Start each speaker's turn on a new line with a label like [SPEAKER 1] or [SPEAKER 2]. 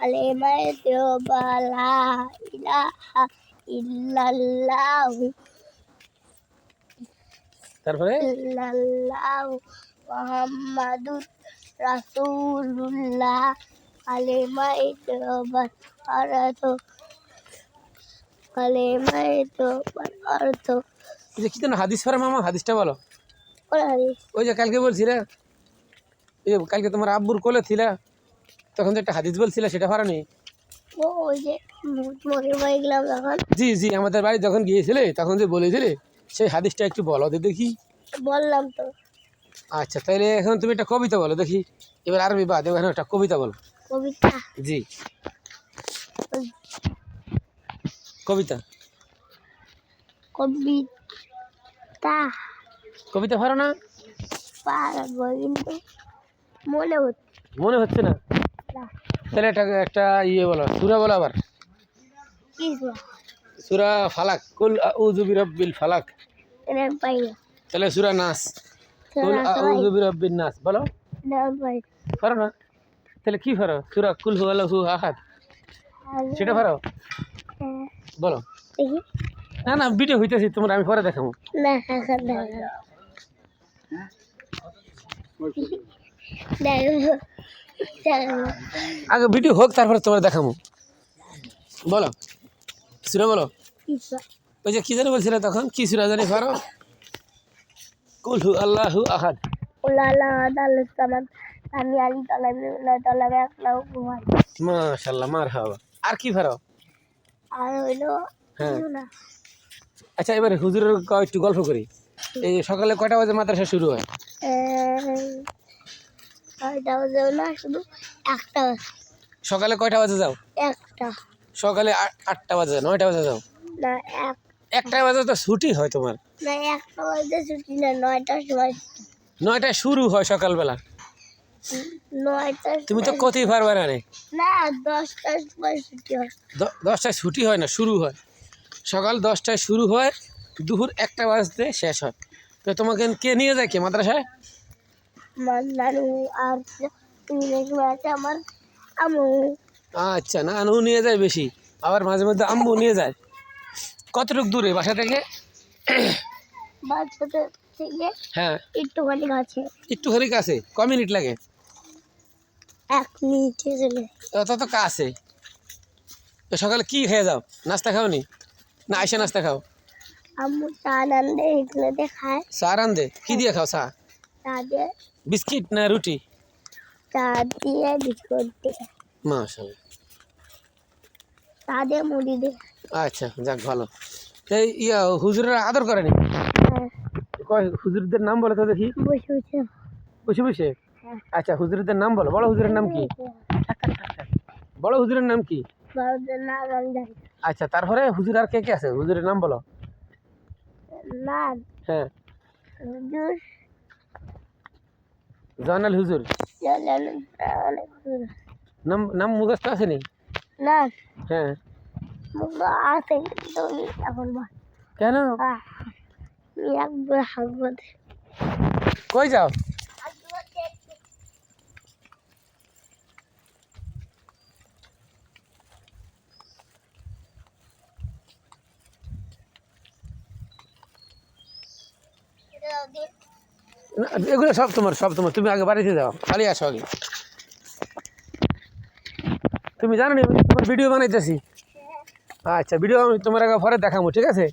[SPEAKER 1] কালেমাইতু লা ইলাহা ইল্লাল্লাহু
[SPEAKER 2] তারপরে?
[SPEAKER 1] ইল্লাল্লাহু মুহাম্মাদুর রাসূলুল্লাহ কালেমাইতু অর্থ কালেমাইতু অর্থ।
[SPEAKER 2] এই যে কি যেন হাদিস পড়ে মামা হাদিসটা বলো।
[SPEAKER 1] হাদিস?
[SPEAKER 2] ওই যে কালকে বলছিলে এই কালকে তোমার আব্বুর কোলে ছিল তখন তো একটা হাদিস বলছিলে সেটা পারো
[SPEAKER 1] ও ওই যে গেলাম তখন
[SPEAKER 2] জি জি আমাদের বাড়ি যখন গিয়েছিলে তখন যে বলেছিলে সেই হাদিসটা একটু বলো তো দেখি।
[SPEAKER 1] বললাম তো।
[SPEAKER 2] আচ্ছা তাহলে এখন তুমি একটা কবিতা বলো দেখি। এবার আরবি বাদ এবার একটা কবিতা বলো।
[SPEAKER 1] কবিতা?
[SPEAKER 2] জি। কবিতা।
[SPEAKER 1] কবিতা?
[SPEAKER 2] কবিতা পারো না?
[SPEAKER 1] পারব কিন্তু মনে হচ্ছে।
[SPEAKER 2] মনে হচ্ছে না? তাহলে একটা একটা ইয়ে বলো সুরা বলো আবার। সুরা? ফালাক কুল আউযু বিরাব্বিল ফালাক। তাহলে সুরা নাস। কুল আউযু বিরাব্বিন নাস বলো। পারো না? তাহলে কি পারো? সুরা কুল হু আল্লাহু আহাদ। সেটা পারো?
[SPEAKER 1] হ্যাঁ,
[SPEAKER 2] বলো। না না ভিডিও হইতেছি তোমার আমি পরে দেখাবো।
[SPEAKER 1] না দেখো দেখো দেখো।
[SPEAKER 2] আগে ভিডিও হোক তারপরে তোমার দেখাবো। বলো সুরা বলো। ওই যে কি জানি বলছিলে তখন? কি সুরা জানি পারো? কুল হু আল্লাহু আহাদ মাশাল্লাহ মার হাওয়া আর কি
[SPEAKER 1] আর হইল
[SPEAKER 2] হ্যাঁ। আচ্ছা এবারে হুজুরের একটু গল্প করি। এই সকালে কয়টা বাজে মাদ্রাসা শুরু হয়?
[SPEAKER 1] না শুধু একটা বাজে।
[SPEAKER 2] সকালে কয়টা বাজে যাও?
[SPEAKER 1] একটা।
[SPEAKER 2] সকালে আটটা বাজে নয়টা বাজে যাও?
[SPEAKER 1] না এক।
[SPEAKER 2] একটা বাজে তো ছুটি হয় তোমার।
[SPEAKER 1] না একটা বাজে ছুটি না নয়টার সময়
[SPEAKER 2] নয়টায় শুরু হয় সকালবেলা? তুমি তো কতই পারবে না
[SPEAKER 1] না দশটার সময় ছুটি হয়।
[SPEAKER 2] দশটায় ছুটি হয় না শুরু হয়। সকাল দশটায় শুরু হয় দুপুর একটা বাজতে শেষ হয়। তো তোমাকে কে নিয়ে যায় কে মাদ্রাসায়?
[SPEAKER 1] আমার আর তুমি আমার আমু।
[SPEAKER 2] আচ্ছা না আনু নিয়ে যায় বেশি। আবার মাঝে মধ্যে আম্মু নিয়ে যায়। কতটুক দূরে বাসা থেকে?
[SPEAKER 1] বাচ্চাদের থেকে
[SPEAKER 2] হ্যাঁ।
[SPEAKER 1] একটুখানি কাছে।
[SPEAKER 2] একটুখানি কাছে? ক মিনিট লাগে?
[SPEAKER 1] এক মিনিটে চলে
[SPEAKER 2] অত তো কাছে। তো সকালে কি খেয়ে যাও? নাস্তা খাও নি আইসা নাস্তা খাও।
[SPEAKER 1] আম্মু চা আনন্দে খায়।
[SPEAKER 2] চা রান দে কি দিয়ে খাও চা? বিস্কিট না রুটি?
[SPEAKER 1] চা দিয়ে বিস্কুট দিয়ে। চা দিয়ে মুড়ি দিয়ে।
[SPEAKER 2] আচ্ছা যাক ভালো। এই ইয়া হুজুরের আদর করেনি
[SPEAKER 1] হ্যাঁ।
[SPEAKER 2] কয় হুজুরদের নাম বলো তো দেখি?
[SPEAKER 1] বসে বসে।
[SPEAKER 2] বসে বসে?
[SPEAKER 1] হ্যাঁ।
[SPEAKER 2] আচ্ছা হুজুরদের নাম বলো। বড় হুজুরের নাম কি? বড় হুজুরের নাম কি। আচ্ছা তারপরে হুজুর আর কে কে আছে? হুজুরের নাম বলো। হ্যাঁ।
[SPEAKER 1] হুজুর।
[SPEAKER 2] জয়নাল হুজুর। নাম নাম মুখস্থ আছে নি? হ্যাঁ।
[SPEAKER 1] আমি এখন
[SPEAKER 2] কেন? কই যাও? না, এগুলো সব তোমার সব তোমার। তুমি আগে বাড়িতে দাও খালি আসো আগে। তুমি জানো নি, তোমার ভিডিও বানাইতেছি। আচ্ছা ভিডিও আমি তোমার আগে পরে দেখাবো, ঠিক আছে?